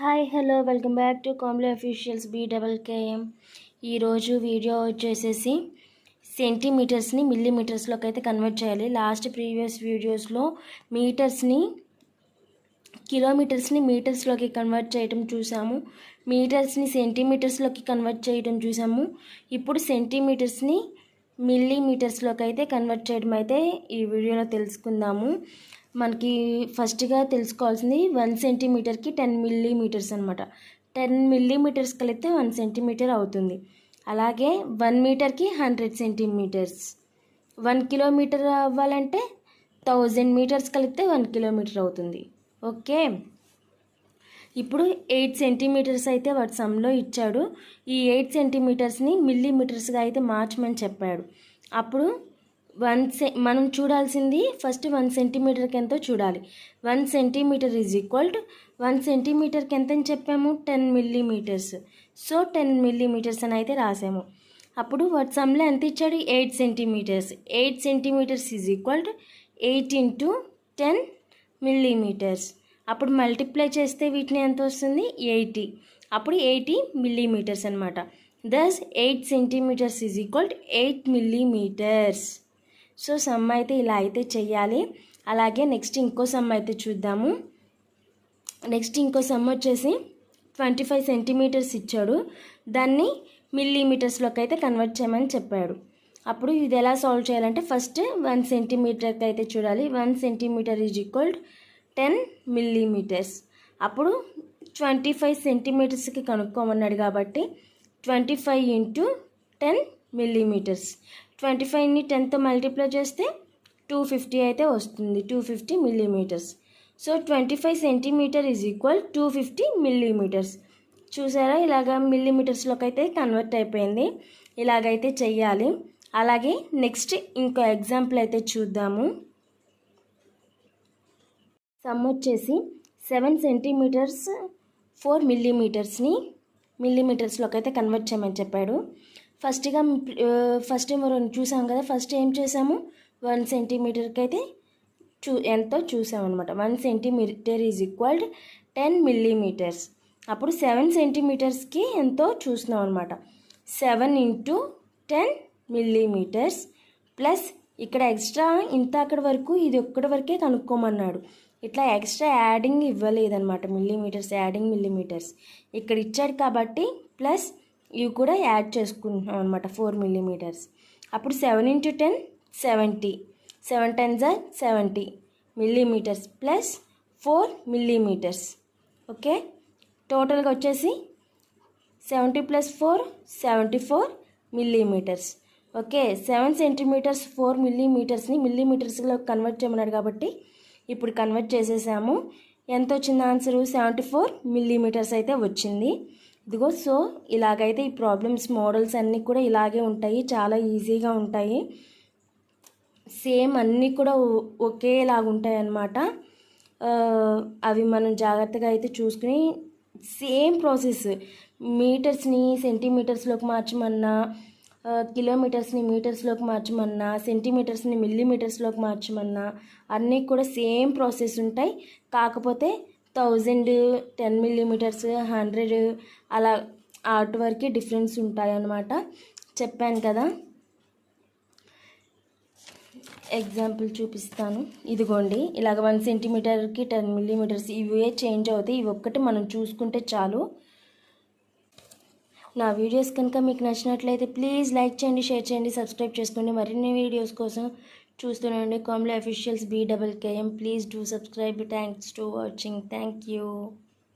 Hi hello welcome back to Kambli officials B double KM ఈరోజు video వచ్చేసేసి సెంటీమీటర్స్ని మిల్లీమీటర్స్లోకి అయితే కన్వర్ట్ చేయాలి. లాస్ట్ ప్రీవియస్ వీడియోస్లో మీటర్స్ని కిలోమీటర్స్ని మీటర్స్లోకి కన్వర్ట్ చేయడం చూసాము. మీటర్స్ని సెంటీమీటర్స్లోకి కన్వర్ట్ చేయడం చూసాము. ఇప్పుడు సెంటీమీటర్స్ని మిల్లీమీటర్స్లోకి అయితే కన్వర్ట్ చేయడం అయితే ఈ వీడియోలో తెలుసుకుందాము. మనకి ఫస్ట్గా తెలుసుకోవాల్సింది వన్ సెంటీమీటర్కి టెన్ మిల్లీమీటర్స్ అనమాట టెన్ మిల్లీమీటర్స్ కలిపితే వన్ సెంటీమీటర్ అవుతుంది. అలాగే వన్ మీటర్కి హండ్రెడ్ సెంటీమీటర్స్ వన్ కిలోమీటర్ అవ్వాలంటే థౌజండ్ మీటర్స్ కలిపితే వన్ కిలోమీటర్ అవుతుంది. ఓకే? ఇప్పుడు ఎయిట్ సెంటీమీటర్స్ అయితే వాటి సమ్లో ఇచ్చాడు. ఈ ఎయిట్ సెంటీమీటర్స్ని మిల్లీమీటర్స్గా అయితే మార్చమని చెప్పాడు. అప్పుడు వన్ సె మనం చూడాల్సింది ఫస్ట్ వన్ సెంటీమీటర్కి ఎంతో చూడాలి. One centimetre is equal to one సెంటీమీటర్కి ఎంత అని చెప్పాము? Ten millimetres. So ten millimetres అని అయితే రాసాము. అప్పుడు వాటి సమ్లో ఎంత ఇచ్చాడు? Eight centimetres. Eight centimetres is equal to eight into ten millimetres. అప్పుడు మల్టిప్లై చేస్తే వీటిని ఎంత వస్తుంది? ఎయిటీ. అప్పుడు ఎయిటీ మిల్లీమీటర్స్ అనమాట thus eight centimetres is equal eight millimetres so sum అయితే ఇలా అయితే చెయ్యాలి. అలాగే నెక్స్ట్ ఇంకో సమ్ అయితే చూద్దాము. నెక్స్ట్ ఇంకో సమ్ వచ్చేసి ట్వంటీ ఫైవ్ సెంటీమీటర్స్ ఇచ్చాడు. దాన్ని మిల్లీమీటర్స్లోకి అయితే కన్వర్ట్ చేయమని చెప్పాడు. అప్పుడు ఇది ఎలా సాల్వ్ చేయాలంటే ఫస్ట్ వన్ సెంటీమీటర్కి అయితే చూడాలి. One centimetre is equal to ten millimetres. అప్పుడు ట్వంటీ ఫైవ్ సెంటీమీటర్స్కి కనుక్కోమన్నాడు కాబట్టి twenty five into ten millimetres. Twenty ఫైవ్ని టెన్తో మల్టిప్లై చేస్తే టూ ఫిఫ్టీ అయితే వస్తుంది two fifty millimetres. So twenty five centimetre is equal two fifty millimetres. చూసారా? ఇలాగ మిల్లీమీటర్స్లోకి అయితే కన్వర్ట్ అయిపోయింది. ఇలాగైతే చెయ్యాలి. అలాగే నెక్స్ట్ ఇంకో ఎగ్జాంపుల్ అయితే చూద్దాము. సమ్ వచ్చేసి సెవెన్ సెంటీమీటర్స్ ఫోర్ మిల్లీమీటర్స్ని మిల్లీమీటర్స్లోకి అయితే కన్వర్ట్ చేయమని చెప్పాడు. ఫస్ట్గా ఫస్ట్ మనం చూసాం కదా ఫస్ట్ ఏం చేసాము? వన్ సెంటీమీటర్కి అయితే చూ ఎంతో చూసామన్నమాట. One centimetre is equal to ten millimetres. అప్పుడు సెవెన్ సెంటీమీటర్స్కి ఎంతో చూసినాం అనమాట seven into ten millimetres plus ఇక్కడ ఎక్స్ట్రా ఇంత అక్కడి వరకు ఇది ఒక్కడి వరకే కనుక్కోమన్నాడు. ఇట్లా ఎక్స్ట్రా యాడింగ్ ఇవ్వలేదన్నమాట మిల్లీమీటర్స్ యాడింగ్ మిల్లీమీటర్స్. ఇక్కడ ఇచ్చాడు కాబట్టి ప్లస్ ఇవి కూడా యాడ్ చేసుకుంటున్నాం అనమాట ఫోర్ మిల్లీమీటర్స్. అప్పుడు seven into ten seventy. Seven ten jar seventy millimetres plus four millimetres. Okay? టోటల్గా వచ్చేసి seventy plus four seventy four millimetres. Okay? Seven centimetres four మిల్లీమీటర్స్ని మిల్లీమీటర్స్లో కన్వర్ట్ చేయమన్నాడు కాబట్టి ఇప్పుడు కన్వర్ట్ చేసేసాము. ఎంత వచ్చింది ఆన్సరు సెవెంటీ ఫోర్ మిల్లీమీటర్స్ అయితే వచ్చింది. ఇదిగో సో ఇలాగైతే ఈ ప్రాబ్లమ్స్ మోడల్స్ అన్నీ కూడా ఇలాగే ఉంటాయి. చాలా ఈజీగా ఉంటాయి. సేమ్ అన్నీ కూడా ఒకేలాగా ఉంటాయి అన్నమాట అవి మనం జాగ్రత్తగా అయితే చూసుకుని సేమ్ ప్రాసెస్ మీటర్స్ని సెంటీమీటర్స్లోకి మార్చమన్నా కిలోమీటర్స్ని మీటర్స్లోకి మార్చమన్నా సెంటీమీటర్స్ని మిల్లీమీటర్స్లోకి మార్చమన్నా అన్నీ కూడా సేమ్ ప్రాసెస్ ఉంటాయి. కాకపోతే థౌజండ్ టెన్ మిల్లీమీటర్స్ హండ్రెడ్ అలా ఆర్ట్ వరకు డిఫరెన్స్ ఉంటాయి అన్నమాట చెప్పాను కదా. ఎగ్జాంపుల్ చూపిస్తాను. ఇదిగోండి ఇలాగ వన్ సెంటీమీటర్కి టెన్ మిల్లీమీటర్స్ ఇవే చేంజ్ అవుతాయి. ఇవి ఒక్కటి మనం చూసుకుంటే చాలు. నా వీడియోస్ కనుక మీకు నచ్చినట్లయితే ప్లీజ్ లైక్ చేయండి షేర్ చేయండి సబ్స్క్రైబ్ చేసుకోండి. మరిన్ని వీడియోస్ కోసం చూస్తూనండి Kambli officials B double KM please do subscribe. Thanks to watching. Thank you.